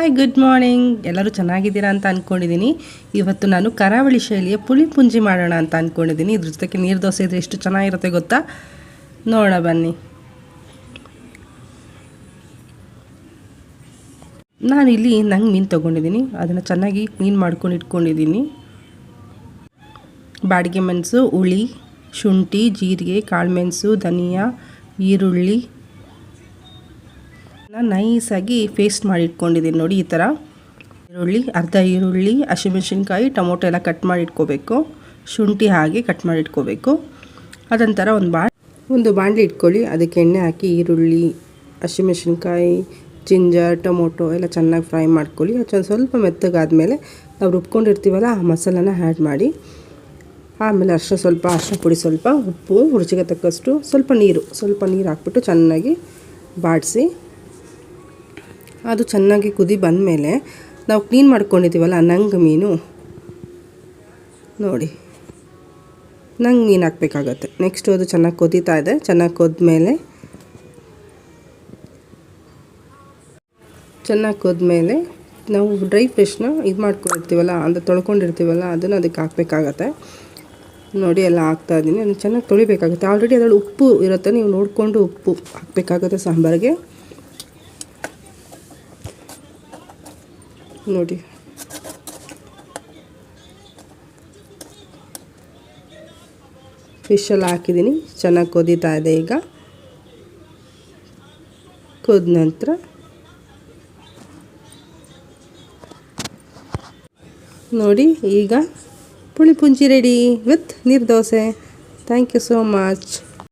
Hi good morning ಎಲ್ಲರೂ ಚೆನ್ನಾಗಿದ್ದೀರಾ ಅಂತ ಅಂದ್ಕೊಂಡಿದ್ದೀನಿ ಇವತ್ತು ನಾನು ಕರಾವಳಿ ಶೈಲಿಯ ಪುಳಿ ಪುಂಜಿ ಮಾಡೋಣ ಅಂತ ಅಂದ್ಕೊಂಡಿದ್ದೀನಿ ಇದ್ರ ಜೊತೆಗೆ ನೀರು ದೋಸೆ ಇದ್ರೆ ಎಷ್ಟು ಚೆನ್ನಾಗಿರುತ್ತೆ ಗೊತ್ತಾ? ನೋಡೋಣ ಬನ್ನಿ. ನಾನು ಇಲ್ಲಿ ನಂಗೆ ಮೀನು ತೊಗೊಂಡಿದ್ದೀನಿ ಅದನ್ನು ಚೆನ್ನಾಗಿ ಕ್ಲೀನ್ ಮಾಡ್ಕೊಂಡು ಇಟ್ಕೊಂಡಿದ್ದೀನಿ ಬಾಡಿಗೆ ಮೆಣಸು, ಹುಳಿ, ಶುಂಠಿ, ಜೀರಿಗೆ ಕಾಳುಮೆಣಸು ಧನಿಯಾ, ಈರುಳ್ಳಿ ನಾನು ನೈಸಾಗಿ ಪೇಸ್ಟ್ ಮಾಡಿ ಇಟ್ಕೊಂಡಿದ್ದೀನಿ ನೋಡಿ ಈ ಥರ. ಈರುಳ್ಳಿ, ಅರ್ಧ ಈರುಳ್ಳಿ, ಹಸಿಮೆಣಸಿನ್ಕಾಯಿ, ಟೊಮೊಟೊ ಎಲ್ಲ ಕಟ್ ಮಾಡಿ ಇಟ್ಕೋಬೇಕು ಶುಂಠಿ ಹಾಗೆ ಕಟ್ ಮಾಡಿ ಇಟ್ಕೋಬೇಕು ಅದೊಂಥರ ಒಂದು ಬಾ, ಒಂದು ಬಾಣಲಿ ಇಟ್ಕೊಳ್ಳಿ. ಅದಕ್ಕೆ ಎಣ್ಣೆ ಹಾಕಿ ಈರುಳ್ಳಿ, ಹಸಿಮೆಣಸಿನ್ಕಾಯಿ, ಜಿಂಜರ್, ಟೊಮೊಟೊ ಎಲ್ಲ ಚೆನ್ನಾಗಿ ಫ್ರೈ ಮಾಡ್ಕೊಳ್ಳಿ. ಅದು ಸ್ವಲ್ಪ ಮೆತ್ತಗಾದಮೇಲೆ ನಾವು ರುಬ್ಕೊಂಡಿರ್ತೀವಲ್ಲ, ಆ ಮಸಾಲನ ಆ್ಯಡ್ ಮಾಡಿ. ಆಮೇಲೆ ಅರ್ಶಿನ ಸ್ವಲ್ಪ ಅರ್ಶಿನ ಪುಡಿ ಸ್ವಲ್ಪ, ಉಪ್ಪು, ರುಚಿಗೆ ತಕ್ಕಷ್ಟು ಸ್ವಲ್ಪ ನೀರು ಸ್ವಲ್ಪ ನೀರು ಹಾಕ್ಬಿಟ್ಟು ಚೆನ್ನಾಗಿ ಬಾಡಿಸಿ. ಅದು ಚೆನ್ನಾಗಿ ಕುದಿ ಬಂದಮೇಲೆ ನಾವು ಕ್ಲೀನ್ ಮಾಡ್ಕೊಂಡಿದ್ದೀವಲ್ಲ ನಂಗೆ ಮೀನು. ನೋಡಿ. ನಂಗೆ ಮೀನು ಹಾಕ್ಬೇಕಾಗತ್ತೆ. ನೆಕ್ಸ್ಟ್ ಅದು ಚೆನ್ನಾಗಿ ಕುದೀತಾ ಇದೆ. ಚೆನ್ನಾಗಿ ಕೊದ್ಮೇಲೆ ಚೆನ್ನಾಗಿ ಕೊದ್ಮೇಲೆ ನಾವು ಡ್ರೈ ಫ್ರೆಶ್ನ ಇದು ಮಾಡ್ಕೊಂಡಿರ್ತೀವಲ್ಲ ಅಂದರೆ ತೊಳ್ಕೊಂಡಿರ್ತೀವಲ್ಲ, ಅದನ್ನು ಅದಕ್ಕೆ ಹಾಕ್ಬೇಕಾಗತ್ತೆ. ನೋಡಿ, ಎಲ್ಲ ಹಾಕ್ತಾ ಇದ್ದೀನಿ. ಅದನ್ನು ಚೆನ್ನಾಗಿ ತೊಳಿಬೇಕಾಗುತ್ತೆ. ಆಲ್ರೆಡಿ ಅದರಲ್ಲಿ ಉಪ್ಪು ಇರುತ್ತೆ. ನೀವು ನೋಡಿಕೊಂಡು ಉಪ್ಪು ಹಾಕಬೇಕಾಗುತ್ತೆ ಸಾಂಬಾರಿಗೆ. ನೋಡಿ. ಫಿಶೆಲ್ಲ ಹಾಕಿದ್ದೀನಿ. ಚೆನ್ನಾಗಿ ಕುದೀತಾ ಇದೆ ಈಗ. ಕುದ ನಂತರ. ನೋಡಿ, ಈಗ ಪುಳಿಪುಂಜಿ ರೆಡಿ ವಿತ್ ನೀರು dosa. Thank you so much